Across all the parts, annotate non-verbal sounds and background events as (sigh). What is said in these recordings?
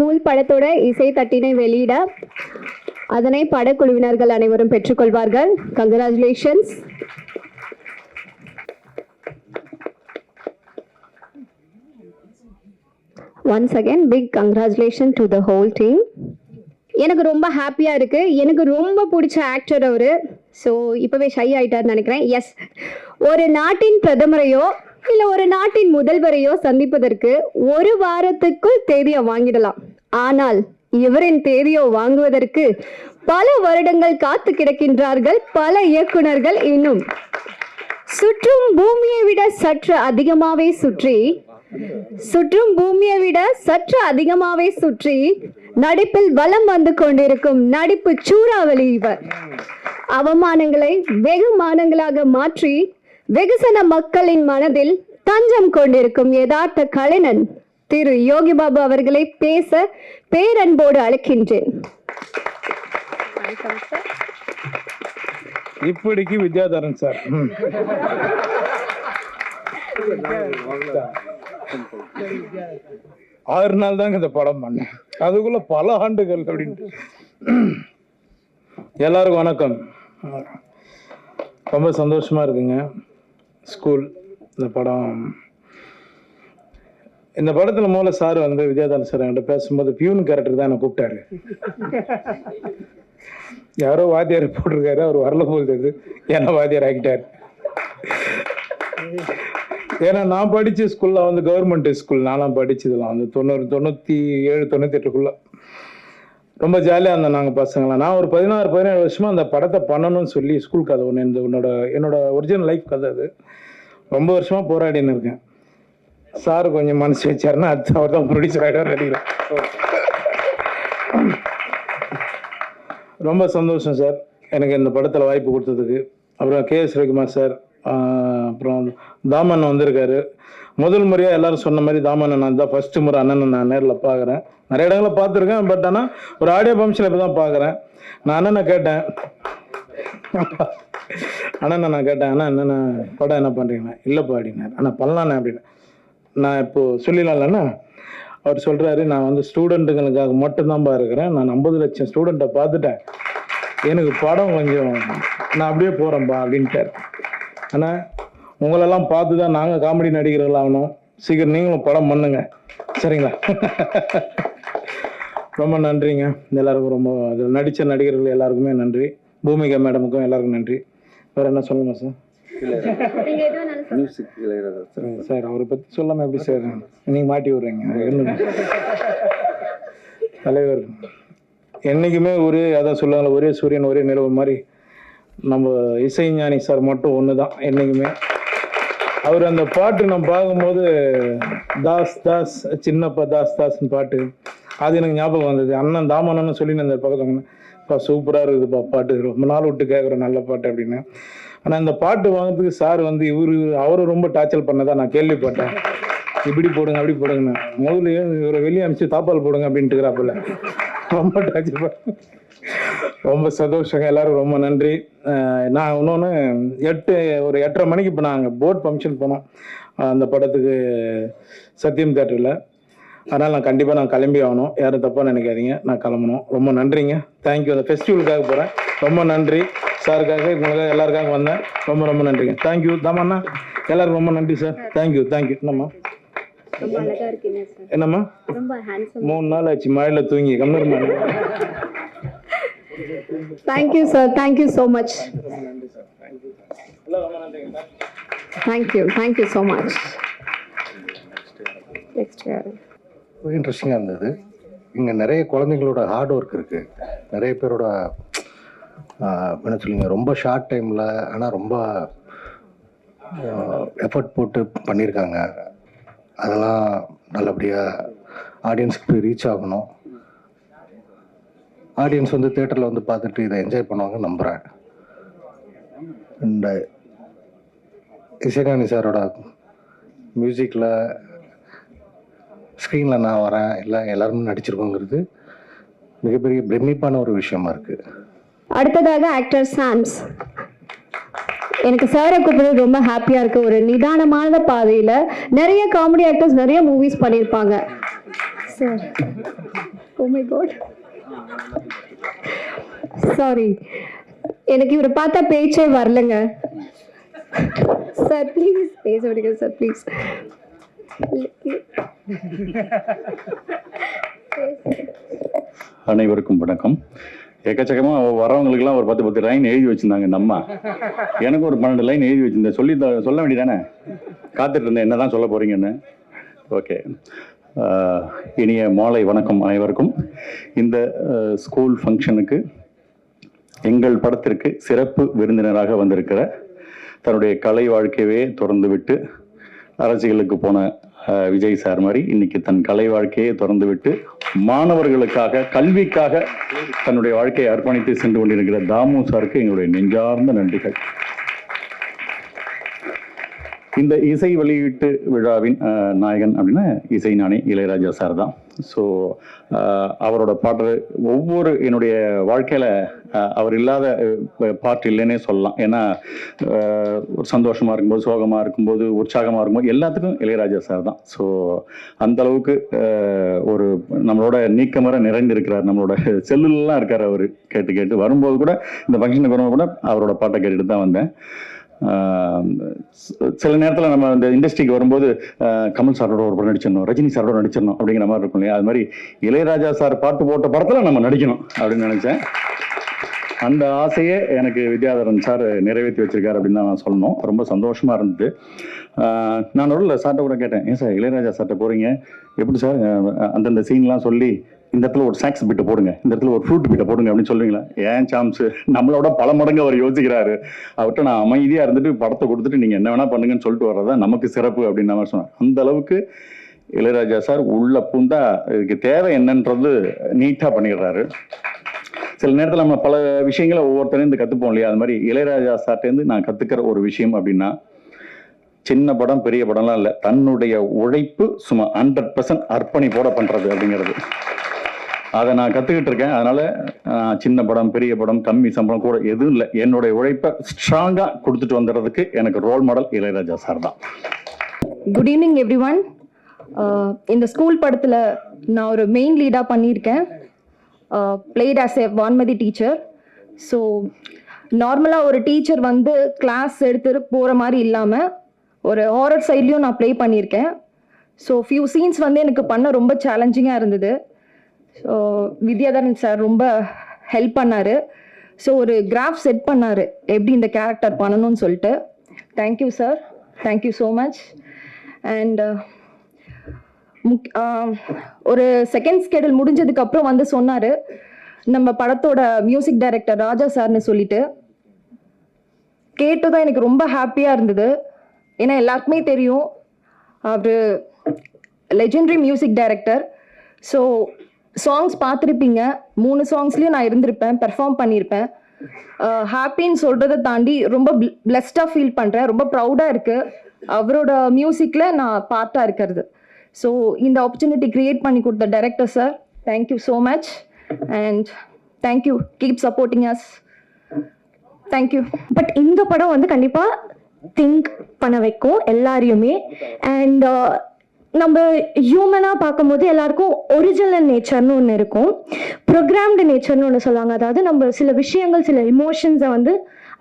Cool படத்தோட இசை தட்டினை வெளியிட அதனை படக்குழுவினர்கள் அனைவரும் பெற்றுக்கொள்வார்கள். Congratulations once again big congratulation to the whole team எனக்கு ரொம்ப ஹாப்பியாக இருக்குது எனக்கு ரொம்ப பிடிச்ச ஆக்டர் அவர். ஸோ இப்போவே ஷை ஆகிட்டார்னு நினைக்கிறேன். எஸ் ஒரு நாட்டின் பிரதமரையோ இல்லை ஒரு நாட்டின் முதல்வரையோ சந்திப்பதற்கு ஒரு வாரத்துக்குள் தேதியை வாங்கிடலாம். ஆனால் இவரின் தேதியோ வாங்குவதற்கு பல வருடங்கள் காத்து கிடக்கின்றார்கள் பல இயக்குனர்கள் இன்னும். சுற்றும் பூமியை விட சற்று அதிகமாவே சுற்றி சுற்றும் பூமியை விட சற்று அதிகமாகவே சுற்றி நடிப்பில் வலம் வந்து கொண்டிருக்கும் நடிப்பு சூறாவளி இவர். அவமானங்களை வெகுமானங்களாக மாற்றி வெகுசன மக்களின் மனதில் தஞ்சம் கொண்டிருக்கும் யதார்த்த கலைஞன் திரு யோகி பாபு அவர்களை பேச பேரன்போடு அழைக்கின்றேன். இப்படிக்கு வித்யாதரன் சார். ம். ஆறு நாள் தாங்க இந்த படம் பண்ணேன். அதுக்குள்ள பல ஆண்டுகள் அப்படின்ட்டு. எல்லாருக்கும் வணக்கம். ரொம்ப சந்தோஷமா இருக்குங்க. ஸ்கூல் இந்த படம் இந்த படத்துல மூல சார் வந்து வித்யாதரன் சார் என்கிட்ட பேசும்போது பியூன் கேரக்டர் தான் என்ன கூப்பிட்டாரு. யாரோ வாத்தியார் போட்டிருக்காரு அவர் வரல போகுது தெரியுது. என்ன வாத்தியார் ஆகிட்டார் ஏன்னா நான் படித்த ஸ்கூலில் வந்து கவர்மெண்ட் ஸ்கூல் நான்லாம் படித்ததுலாம் வந்து தொண்ணூறு தொண்ணூற்றி ஏழு தொண்ணூற்றி எட்டுக்குள்ள ரொம்ப ஜாலியாக இருந்தோம் நாங்கள் பசங்களாம். நான் ஒரு பதினாறு பதினேழு வருஷமாக அந்த படத்தை பண்ணணும்னு சொல்லி ஸ்கூல் கதை ஒன்று இந்த உன்னோட என்னோட ஒரிஜினல் லைஃப் கதை அது. ரொம்ப வருஷமாக போராடின்னு இருக்கேன். சார் கொஞ்சம் மனசு வச்சாருன்னா அது அவர் தான் ப்ரொடியூசர் ஆகிடுவார் நடிக்கிறேன் ரொம்ப சந்தோஷம் சார். எனக்கு இந்த படத்தில் வாய்ப்பு கொடுத்ததுக்கு. அப்புறம் கே எஸ் ரவிக்குமார் சார் அப்புறம் தாமன் வந்திருக்காரு. முதல் முறையாக எல்லாரும் சொன்ன மாதிரி தாமன் நான் தான் ஃபஸ்ட்டு முறை அண்ணனை நான் நேரில் பார்க்குறேன் நிறைய இடங்களில் பார்த்துருக்கேன் பட் ஆனால் ஒரு ஆடியோ ஃபங்க்ஷனில் இப்போ தான் பார்க்குறேன் நான் அண்ணனை கேட்டேன். அண்ணனை நான் கேட்டேன் அண்ணா என்னண்ணா படம் என்ன பண்ணுறீங்கண்ணா இல்லைப்பா அப்படின்னாரு. அண்ணா பண்ணலாண்ணே அப்படின்னு நான் இப்போது சொல்லிடலாம்லண்ணா. அவர் சொல்கிறாரு நான் வந்து ஸ்டூடெண்ட்டுங்களுக்காக மட்டும்தான்ப்பா இருக்கிறேன். நான் ஐம்பது லட்சம் ஸ்டூடெண்ட்டை பார்த்துட்டேன். எனக்கு படம் கொஞ்சம் நான் அப்படியே போகிறேன்ப்பா அப்படின்ட்டார். ஆனால் உங்களெல்லாம் பார்த்து தான் நாங்கள் காமெடி நடிகர்கள் ஆகணும். சீக்கிரம் நீங்களும் படம் பண்ணுங்க. சரிங்களா? ரொம்ப நன்றிங்க. எல்லாருக்கும் ரொம்ப அதில் நடித்த நடிகர்கள் எல்லாருக்குமே நன்றி. பூமிகா மேடமுக்கும் எல்லாருக்கும் நன்றி. வேறு என்ன சொல்லுங்கள் சார் மியூசிக் இளையராஜா சார். அவரை பற்றி சொல்லாம எப்படி சார் நீங்க மாட்டி விடுறீங்க? (laughs) தலைவர் என்னைக்குமே ஒரே அதான் சொல்லுவாங்களே ஒரே சூரியன் ஒரே நிலவு மாதிரி நம்ம இசைஞானி சார் மட்டும் ஒன்று தான் என்னைக்குமே. அவர் அந்த பாட்டு நான் பார்க்கும்போது தாஸ் தாஸ் சின்னப்பா தாஸ் தாஸ்னு பாட்டு அது எனக்கு ஞாபகம் வந்தது. அண்ணன் தாமனன்னு சொல்லி அந்த பக்கத்துல இப்போ சூப்பராக இருக்குதுப்பா பாட்டு. ரொம்ப நாள் விட்டு கேட்குறேன் நல்ல பாட்டு அப்படின்னு. ஆனால் இந்த பாட்டு வாங்குறதுக்கு சார் வந்து இவரு அவரை ரொம்ப டார்ச்சர் பண்ணதா நான் கேள்விப்பட்டேன். இப்படி போடுங்க அப்படி போடுங்க முதல்ல இவரை வெளியே அனுப்பிச்சு தாப்பால் போடுங்க அப்படின்ட்டு இருக்கிறாப்புல. ரொம்ப டார்ச்சர் பண்ண ரொம்ப சந்தோஷங்க. எல்லாரும் ரொம்ப நன்றி. நான் இன்னொன்று எட்டு ஒரு எட்டரை மணிக்கு இப்போ நாங்கள் போர்ட் ஃபங்க்ஷன் போனோம். அந்த படத்துக்கு சத்யம் தேட்டரில் அதனால் நான் கண்டிப்பாக நான் கிளம்பி ஆகணும். யாரும் தப்பாக நினைக்காதீங்க. நான் கிளம்பணும். ரொம்ப நன்றிங்க. தேங்க்யூ அந்த ஃபெஸ்டிவலுக்காக போகிறேன் ரொம்ப நன்றி. சாருக்காக உங்களுக்காக எல்லாருக்காக வந்தேன். ரொம்ப ரொம்ப நன்றிங்க. தேங்க்யூ தாமண்ணா எல்லாருக்கும் ரொம்ப நன்றி சார் தேங்க்யூ தேங்க்யூ என்னம்மா? ரொம்ப அழகா இருக்கீங்க சார் என்னம்மா? மூணு நாள் ஆச்சு மழையில் தூங்கி. கம்மியர் மாதிரி thank you sir thank you so much thank you thank you so much இன்ட்ரெஸ்டிங்காக இருந்தது. இங்கே நிறைய குழந்தைங்களோட ஹார்ட் ஒர்க் இருக்குது நிறைய பேரோட என்ன சொல்லுங்க ரொம்ப ஷார்ட் டைமில் ஆனால் ரொம்ப எஃபர்ட் போட்டு பண்ணியிருக்காங்க அதெல்லாம் நல்லபடியாக ஆடியன்ஸ்க்கு போய் ரீச் ஆகணும். ஆடியன்ஸ் வந்து தேட்டரில் வந்து பார்த்துட்டு இதை என்ஜாய் பண்ணுவாங்கன்னு நம்புகிறேன் அண்ட் இசைஞானி சாரோட மியூசிக்கில் ஸ்க்ரீனில் நான் வரேன். இல்லை எல்லாருமே நடிச்சிருக்கோங்கிறது மிகப்பெரிய பிரமிப்பான ஒரு விஷயமா இருக்குது அடுத்ததாக ஆக்டர் சாம்ஸ் எனக்கு சாரை கூப்பிடுறது ரொம்ப ஹாப்பியா இருக்கு. ஒரு நிதானமான பாதையில நிறைய காமெடி ஆக்டர்ஸ் நிறைய மூவிஸ் பண்ணியிருப்பாங்க. Sir oh my god sorry எனக்கு இவரை பார்த்தா பேச்சே வரலங்க. சார் ப்ளீஸ் பேச விடுங்க சார் ப்ளீஸ் அனைவருக்கும் வணக்கம். எக்கச்சக்கமா வரவங்களுக்குலாம் ஒரு பத்து பத்து லைன் எழுதி வச்சிருந்தாங்க நம்ம அம்மா. எனக்கு ஒரு பன்னெண்டு லைன் எழுதி வச்சிருந்தேன். சொல்லி சொல்ல வேண்டியதானே? காத்துட்டு இருந்தேன். என்னதான் சொல்ல போறீங்கன்னு. ஓகே இனிய மாலை வணக்கம் அனைவருக்கும். இந்த ஸ்கூல் ஃபங்க்ஷனுக்கு எங்கள் படத்திற்கு சிறப்பு விருந்தினராக வந்திருக்கிற தன்னுடைய கலை வாழ்க்கையவே திறந்து விட்டு அரசியலுக்கு போன விஜய் சார் மாதிரி இன்னைக்கு தன் கலை வாழ்க்கையை திறந்து விட்டு மாணவர்களுக்காக கல்விக்காக தன்னுடைய வாழ்க்கையை அர்ப்பணித்து சென்று கொண்டிருக்கிற தாமு சாருக்கு எங்களுடைய நெஞ்சார்ந்த நன்றிகள். இந்த இசை வெளியீட்டு விழாவின் நாயகன் அப்படின்னா இசை ஞானி இளையராஜா சார் தான். ஸோ அவரோட பாட்டு ஒவ்வொரு என்னுடைய வாழ்க்கையில் அவர் இல்லாத பாட்டு இல்லைன்னே சொல்லலாம். ஏன்னா அஹ், ஒரு சந்தோஷமா இருக்கும்போது சோகமாக இருக்கும்போது உற்சாகமாக இருக்கும்போது எல்லாத்துக்கும் இளையராஜா சார் தான். ஸோ அந்த அளவுக்கு ஒரு நம்மளோட நீக்கமர நிறைந்திருக்கிறார். நம்மளோட செல்லுலாம் இருக்கார் அவர். கேட்டு கேட்டு வரும்போது கூட இந்த ஃபங்க்ஷனுக்கு வரும்போது கூட அவரோட பாட்டை கேட்டுட்டு தான் வந்தேன். சில நேரத்தில் நம்ம இந்த இண்டஸ்ட்ரிக்கு வரும்போது கமல் சாரோட ஒரு படம் நடிச்சிடணும் ரஜினி சாரோட நடிச்சிடணும் அப்படிங்கிற மாதிரி இருக்கும் இல்லையா? அது மாதிரி இளையராஜா சார் பாட்டு போட்ட படத்தில் நம்ம நடிக்கணும் அப்படின்னு நினச்சேன். அந்த ஆசையே எனக்கு வித்யாதரன் சார் நிறைவேற்றி வச்சிருக்காரு அப்படின்னு தான் நான் சொல்லணும். ரொம்ப சந்தோஷமா இருந்தது. நான் உள்ள சார்ட்ட கூட கேட்டேன் ஏன் சார் இளையராஜா சார்ட்ட போறீங்க? எப்படி சார் அந்தந்த சீன்லாம் சொல்லி இந்த இடத்துல ஒரு சாக்ஸ் பிட்டை போடுங்க இந்த இடத்துல ஒரு ஃப்ரூட் பிட்டை போடுங்க அப்படின்னு சொல்லுவீங்களா ஏன் சாம்ஸ் நம்மளோட பல மடங்கு அவர் யோசிக்கிறாரு. அவர்கிட்ட நான் அமைதியாக இருந்துட்டு படத்தை கொடுத்துட்டு நீங்கள் என்ன வேணா பண்ணுங்கன்னு சொல்லிட்டு வர்றதா நமக்கு சிறப்பு அப்படின்னு நான் சொன்னேன். அந்த அளவுக்கு இளையராஜா சார் உள்ள பூந்தா இதுக்கு தேவை என்னன்றது நீட்டாக பண்ணிடுறாரு. சில நேரத்தில் நம்ம பல விஷயங்களை ஒவ்வொருத்தரையும் கற்றுப்போம் இல்லையா? அது மாதிரி இளையராஜா சார்ட்டேருந்து நான் கற்றுக்கிற ஒரு விஷயம் அப்படின்னா சின்ன படம் பெரிய படம்லாம் இல்லை. தன்னுடைய உழைப்பு சும்மா ஹண்ட்ரட் பர்சன்ட் அர்ப்பணிப்போட பண்ணுறது அப்படிங்கிறது. அதை நான் கற்றுக்கிட்டு இருக்கேன். அதனால சின்ன படம் பெரிய படம் கம்மி சம்பளம் கூட எதுவும் இல்லை. என்னுடைய உழைப்பை ஸ்ட்ராங்காக கொடுத்துட்டு வந்துடுறதுக்கு எனக்கு ரோல் மாடல் இளையராஜா சார் தான். குட் ஈவினிங் எவ்ரி ஒன் இந்த ஸ்கூல் படத்தில் நான் ஒரு மெயின் லீடாக பண்ணியிருக்கேன். Played as a Vanmathi teacher so நார்மலாக ஒரு டீச்சர் வந்து கிளாஸ் எடுத்துட்டு போகிற மாதிரி இல்லாமல் ஒரு ஹாரர் சைட்லேயும் நான் ப்ளே பண்ணியிருக்கேன். ஸோ ஃபியூ சீன்ஸ் வந்து எனக்கு பண்ண ரொம்ப சேலஞ்சிங்காக இருந்தது. ஸோ வித்யாதரன் சார் ரொம்ப ஹெல்ப் பண்ணார். ஸோ ஒரு கிராஃப் செட் பண்ணார். எப்படி இந்த கேரக்டர் பண்ணணும்னு சொல்லிட்டு. Thank you sir thank you so much and ஒரு செகண்ட் ஸ்கெடியூல் முடிஞ்சதுக்கு அப்புறம் வந்து சொன்னார். நம்ம படத்தோட மியூசிக் டைரக்டர் ராஜா சார்னு சொல்லிட்டு. தான் எனக்கு ரொம்ப ஹாப்பியாக இருந்தது. ஏன்னா எல்லாருக்குமே தெரியும். அவர் legendary music director so songs பார்த்துருப்பீங்க. மூணு சாங்ஸ்லேயும் நான் இருந்திருப்பேன். பெர்ஃபார்ம் பண்ணியிருப்பேன் ஹாப்பின்னு சொல்கிறத தாண்டி ரொம்ப பிளஸ்டாக ஃபீல் பண்ணுறேன் ரொம்ப ப்ரௌடாக இருக்குது அவரோட மியூசிக்கில் நான் பார்ட்டாக இருக்கிறது. ஸோ இந்த ஆப்பர்ச்சுனிட்டி க்ரியேட் பண்ணி கொடுத்த director sir thank you so much and thank you keep supporting us thank you but இந்த படம் வந்து கண்டிப்பாக திங்க் பண்ண வைக்கும் எல்லாரையுமே. அண்ட் uh, நம்ம ஹியூமனாக பார்க்கும்போது எல்லாருக்கும் ஒரிஜினல் நேச்சர்னு ஒன்று இருக்கும். ப்ரோக்ராம்டு நேச்சர்னு ஒன்று சொல்லுவாங்க. அதாவது நம்ம சில விஷயங்கள் சில இமோஷன்ஸை வந்து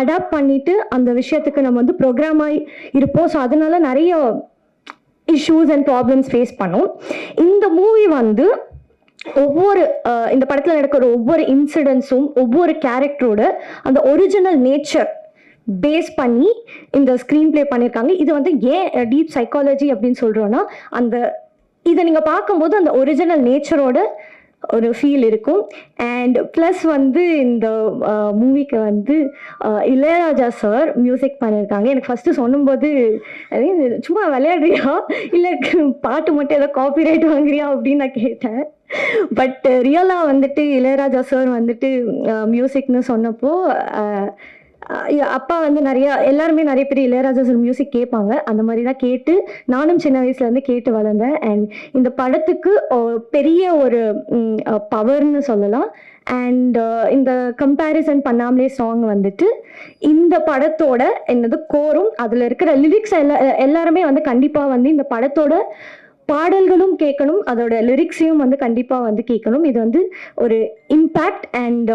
அடாப்ட் பண்ணிட்டு அந்த விஷயத்துக்கு நம்ம வந்து ப்ரோக்ராமாகி இருப்போம். ஸோ அதனால நிறைய இஷ்யூஸ் அண்ட் ப்ராப்ளம்ஸ் ஃபேஸ் பண்ணும். இந்த மூவி வந்து ஒவ்வொரு இந்த படத்தில் நடக்கிற ஒவ்வொரு இன்சிடென்ட்ஸும் ஒவ்வொரு கேரக்டரோட அந்த ஒரிஜினல் நேச்சர் பேஸ் பண்ணி இந்த ஸ்க்ரீன் ப்ளே பண்ணியிருக்காங்க இது வந்து ஏன் டீப் சைக்காலஜி அப்படின்னு சொல்கிறோன்னா அந்த இதை நீங்கள் பார்க்கும்போது அந்த ஒரிஜினல் நேச்சரோட ஒரு ஃபீல் இருக்கும். அண்ட் ப்ளஸ் வந்து இந்த மூவிக்கு வந்து இளையராஜா சார் மியூசிக் பண்ணியிருக்காங்க எனக்கு ஃபஸ்ட்டு சொல்லும்போது சும்மா விளையாடுறியா? இல்லை பாட்டு மட்டும் ஏதோ காப்பி ரைட் வாங்குறியா? அப்படின்னு நான் கேட்டேன். பட் ரியலாக வந்துட்டு இளையராஜா சார் வந்துட்டு மியூசிக்னு சொன்னப்போ அப்பா வந்து நிறைய எல்லாருமே நிறைய பேர் இளையராஜா சார் மியூசிக் கேட்பாங்க. அந்த மாதிரி தான் கேட்டு நானும் சின்ன வயசுலேருந்து கேட்டு வளர்ந்தேன். அண்ட் இந்த படத்துக்கு பெரிய ஒரு பவர்னு சொல்லலாம். அண்ட் இந்த கம்பேரிசன் பண்ணாமலே சாங் வந்துட்டு இந்த படத்தோட என்னது கோரும் அதில் இருக்கிற லிரிக்ஸ் எல்லா எல்லாருமே வந்து கண்டிப்பாக வந்து இந்த படத்தோட பாடல்களும் கேட்கணும் அதோட லிரிக்ஸையும் வந்து கண்டிப்பாக வந்து கேட்கணும். இது வந்து ஒரு இம்பேக்ட் அண்ட்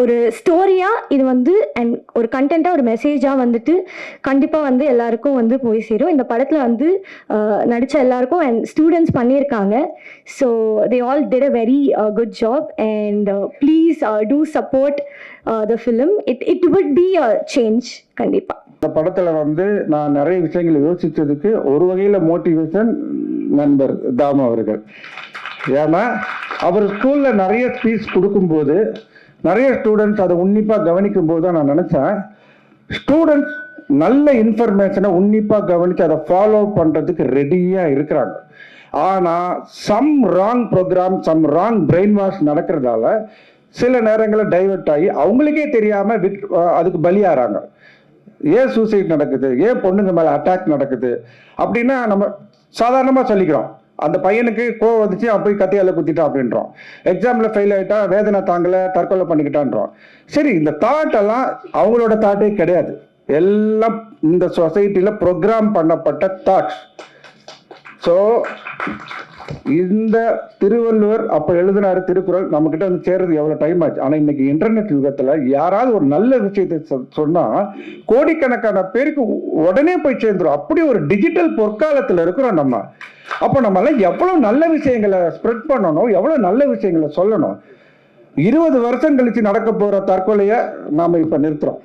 ஒரு ஸ்டோரியா இது வந்து அண்ட் ஒரு கண்டென்ட்டா ஒரு மெசேஜா வந்துட்டு கண்டிப்பா வந்து எல்லாருக்கும் வந்து போய் சேரும். இந்த படத்துல வந்து நடித்த நடிச்ச எல்லாருக்கும் அண்ட் ஸ்டூடெண்ட்ஸ் பண்ணியிருக்காங்க. So they all did a very good job and please do support the film it it would be a change கண்டிப்பா. இந்த படத்துல வந்து நான் நிறைய விஷயங்களை யோசிச்சதுக்கு ஒரு வகையில மோட்டிவேஷன் நண்பர் தாமு அவர்கள். ஏன்னா அவர் ஸ்கூல்ல நிறைய ஸ்பீச் கொடுக்கும்போது நிறைய ஸ்டூடெண்ட்ஸ் அதை உன்னிப்பாக கவனிக்கும் போது தான் நான் நினச்சேன். ஸ்டூடெண்ட்ஸ் நல்ல இன்ஃபர்மேஷனை உன்னிப்பாக கவனித்து அதை ஃபாலோ பண்ணுறதுக்கு ரெடியாக இருக்கிறாங்க. ஆனால் some wrong program some wrong brain wash நடக்கிறதால சில நேரங்களில் டைவர்ட் ஆகி அவங்களுக்கே தெரியாமல் விட் அதுக்கு பலியாகிறாங்க ஏன் சூசைட் நடக்குது? ஏன் பொண்ணுங்க மேலே அட்டாக் நடக்குது? அப்படின்னா நம்ம சாதாரணமாக சொல்லிக்கிறோம். அந்த பையனுக்கு கோவம் வந்துச்சு அவன் போய் கத்தியால குத்திட்டான் அப்படின்றோம் எக்ஸாம்ல ஃபெயில் ஆயிட்டா வேதனை தாங்கல தற்கொலை பண்ணிக்கிட்டான்றோம் சரி இந்த தாட் எல்லாம் அவங்களோட தாட்டே கிடையாது. எல்லாம் இந்த சொசைட்டில ப்ரோக்ராம் பண்ணப்பட்ட தாட்ஸ் ஸோ இந்த திருவள்ளுவர் அப்ப எழுதினாரு திருக்குறள் நம்ம கிட்ட வந்து சேர்றது எவ்வளவு டைம் ஆச்சு? ஆனா இன்னைக்கு இன்டர்நெட் யுகத்துல யாராவது ஒரு நல்ல விஷயத்தை சொ- சொன்னா கோடிக்கணக்கான பேருக்கு உடனே போய் சேர்ந்துரும். அப்படி ஒரு டிஜிட்டல் பொற்காலத்துல இருக்கிறோம் நம்ம. அப்ப நம்ம எல்லாம் எவ்வளவு நல்ல விஷயங்களை ஸ்ப்ரெட் பண்ணணும் எவ்வளவு நல்ல விஷயங்களை சொல்லணும்? இருபது வருஷம் கழிச்சு நடக்க போற தற்கொலைய நாம இப்ப நிறுத்துறோம்.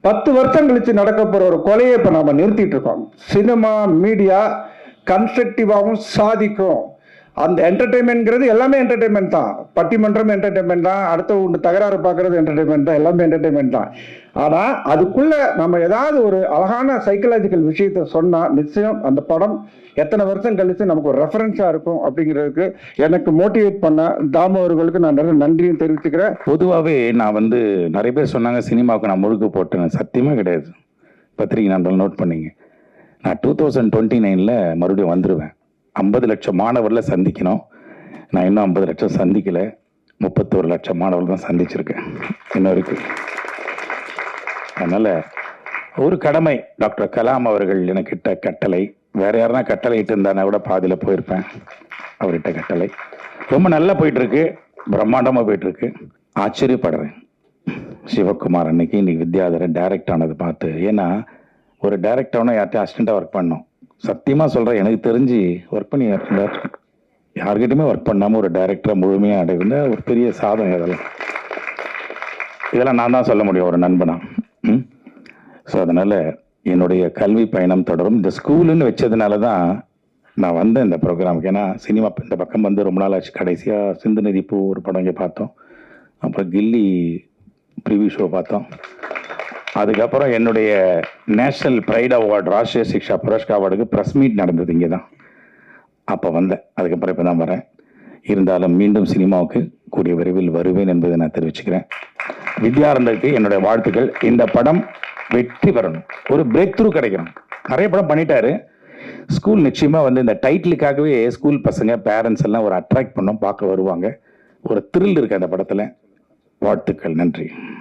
பத்து வருஷம் கழிச்சு நடக்க போற ஒரு கொலையை இப்ப நாம நிறுத்திட்டு இருக்கோம். சினிமா மீடியா கன்ஸ்ட்ரக்டிவாகவும் சாதிக்கும். அந்த என்டர்டைன்மெண்ட்ங்கிறது எல்லாமே என்டர்டைன்மெண்ட் தான். பட்டிமன்றம் என்டர்டைன்மெண்ட் தான். அடுத்த ஒன்று தகராறு பார்க்கறது என்டர்டைன்மெண்ட் தான். எல்லாமே என்டர்டைன்மெண்ட் தான். ஆனால் அதுக்குள்ளே நம்ம ஏதாவது ஒரு அழகான சைக்கலாஜிக்கல் விஷயத்த சொன்னால் நிச்சயம் அந்த படம் எத்தனை வருஷம் கழித்து நமக்கு ஒரு ரெஃபரன்ஸாக இருக்கும் அப்படிங்கிறதுக்கு எனக்கு மோட்டிவேட் பண்ண தாமு அவர்களுக்கு நான் நிறைய நன்றியும் தெரிவிச்சுக்கிறேன். பொதுவாகவே நான் வந்து நிறைய பேர் சொன்னாங்க சினிமாவுக்கு நான் முழுக்க போட்டேன் சத்தியமாக கிடையாது. பத்திரிகை நான் நோட் பண்ணிங்க. நான் டூ தௌசண்ட் டுவெண்ட்டி நைனில் மறுபடியும் வந்துடுவேன் ஐம்பது லட்சம் மாணவர்களை சந்திக்கணும். நான் இன்னும் ஐம்பது லட்சம் சந்திக்கலை. முப்பத்தோரு லட்சம் மாணவர்கள் தான் சந்திச்சிருக்கேன். இன்னொருக்கு அதனால் ஒரு கடமை டாக்டர் கலாம் அவர்கள் எனக்கிட்ட கட்டளை. வேற யாருனா கட்டளை இட்டு இருந்தானா கூட பாதியில் போயிருப்பேன். அவர்கிட்ட கட்டளை. ரொம்ப நல்லா போயிட்டுருக்கு. பிரம்மாண்டமாக போயிட்டுருக்கு. ஆச்சரியப்படுறேன். சிவகுமார் அன்னைக்கு இன்னைக்கு வித்யாதரன் டைரக்ட் ஆனது பார்த்து ஏன்னா ஒரு டைரக்ட் ஆகணும் யார்கிட்டயும் ஒர்க் பண்ணோம் சத்தியமாக சொல்கிறேன் எனக்கு தெரிஞ்சு ஒர்க் பண்ணி யார் யார்கிட்டயுமே ஒர்க் பண்ணாமல் ஒரு டைரக்டராக முழுமையாக அடைந்த ஒரு பெரிய சாதனை இதெல்லாம். இதெல்லாம் நான் தான் சொல்ல முடியும் ஒரு நண்பனா. ஸோ அதனால் என்னுடைய கல்வி பயணம் தொடரும். இந்த ஸ்கூலுன்னு வச்சதுனால தான் நான் வந்தேன் இந்த ப்ரோக்ராமுக்கு ஏன்னா சினிமா இந்த பக்கம் வந்து ரொம்ப நாள் ஆச்சு. கடைசியாக சிந்து நதி பூ ஒரு படம் இங்கே பார்த்தோம். அப்புறம் கில்லி ப்ரிவியூ ஷோ பார்த்தோம். அதுக்கப்புறம் என்னுடைய national pride award Rashtriya Shiksha Puraskar அவார்டுக்கு press meet நடந்தது இங்கே தான் அப்போ வந்தேன். அதுக்கப்புறம் இப்போ தான் வரேன். இருந்தாலும் மீண்டும் சினிமாவுக்கு கூடிய விரைவில் வருவேன் என்பதை நான் தெரிவிச்சுக்கிறேன். வித்யாரந்தருக்கு என்னுடைய வாழ்த்துக்கள். இந்த படம் வெற்றி பெறணும். ஒரு பிரேக் த்ரூ கிடைக்கணும். நிறைய படம் பண்ணிட்டாரு. ஸ்கூல் நிச்சயமாக வந்து இந்த டைட்டிலுக்காகவே ஸ்கூல் பசங்க பேரண்ட்ஸ் எல்லாம் ஒரு அட்ராக்ட் பண்ணோம். பார்க்க வருவாங்க. ஒரு த்ரில் இருக்குது அந்த படத்தில். வாழ்த்துக்கள். நன்றி.